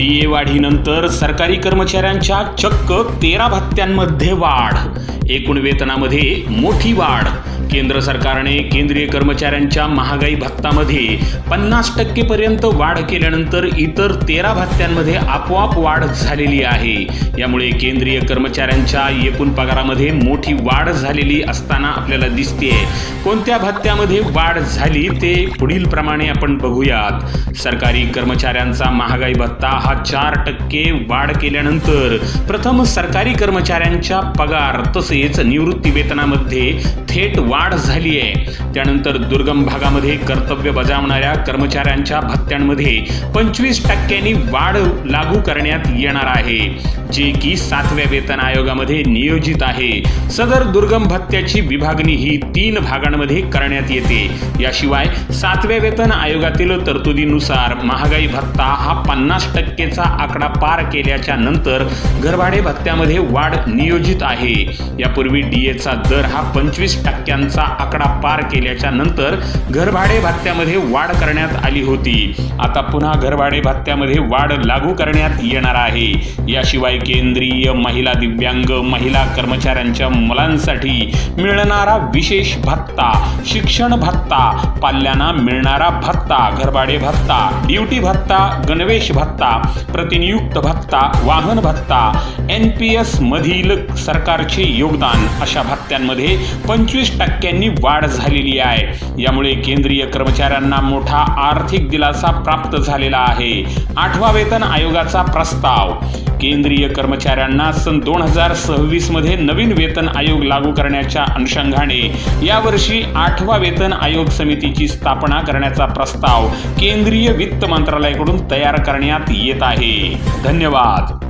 DA वाढीनंतर सरकारी कर्मचाऱ्यांच्या चक्क तेरा भत्त्यांमध्ये वाढ. एकूण वेतनामध्ये मोठी वाढ. केंद्र सरकारने केंद्रीय कर्मचाऱ्यांच्या महागाई भत्तामध्ये पन्नास टक्केपर्यंत वाढ केल्यानंतर इतर तेरा भत्त्यांमध्ये आपोआप वाढ झालेली आहे. यामुळे केंद्रीय कर्मचाऱ्यांच्या एकूण पगारामध्ये मोठी वाढ झालेली असताना आपल्याला दिसते कोणत्या भत्त्यामध्ये वाढ झाली ते पुढील प्रमाणे आपण बघूयात. सरकारी कर्मचाऱ्यांचा महागाई भत्ता हा चार टक्के वाढ केल्यानंतर प्रथम सरकारी कर्मचाऱ्यांच्या पगार तसेच निवृत्ती वेतनामध्ये थेट वाढ वाढ झाली आहे. त्यानंतर दुर्गम भागामध्ये कर्तव्य बजावणाऱ्या कर्मचाऱ्यांच्या भत्त्यांमध्ये पंचवीस टक्क्यांनी वाढ लागू करण्यात येणार आहे जे की सातव्या वेतन आयोगामध्ये नियोजित आहे. सदर दुर्गम भत्त्याची विभागणी ही तीन भागांमध्ये करण्यात येते. याशिवाय सातव्या वेतन आयोगातील तरतुदीनुसार महागाई भत्ता हा पन्नास टक्केचा आकडा पार केल्याच्यानंतर घरभाडे भत्त्यामध्ये वाढ नियोजित आहे. यापूर्वी डीएचा दर हा पंचवीस टक्क्यांचा आकडा पार केल्याच्यानंतर घरभाडे भत्त्यामध्ये वाढ करण्यात आली होती. आता पुन्हा घरभाडे भत्त्यामध्ये वाढ लागू करण्यात येणार आहे. याशिवाय केंद्रीय महिला दिव्यांग महिला कर्मचाऱ्यांच्या मुलांसाठी मिळणारा विशेष भत्ता शिक्षण भत्ता पाल्यांना मिळणारा भत्ता घरभाडे भत्ता ड्युटी भत्ता गणवेश भत्ता प्रतिनियुक्त भत्ता वाहन भत्ता एन पी एस मधील सरकारचे योगदान अशा भत्त्यांमध्ये पंचवीस टक्के टक्क्यांनी वाढ झालेली आहे. यामुळे केंद्रीय कर्मचाऱ्यांना मोठा आर्थिक दिलासा प्राप्त झालेला आहे. आठवा वेतन आयोगाचा प्रस्ताव. केंद्रीय कर्मचाऱ्यांना सन दोन हजार सव्वीसमध्ये नवीन वेतन आयोग लागू करण्याच्या अनुषंगाने यावर्षी आठवा वेतन आयोग समितीची स्थापना करण्याचा प्रस्ताव केंद्रीय वित्त मंत्रालयाकडून तयार करण्यात येत आहे. धन्यवाद.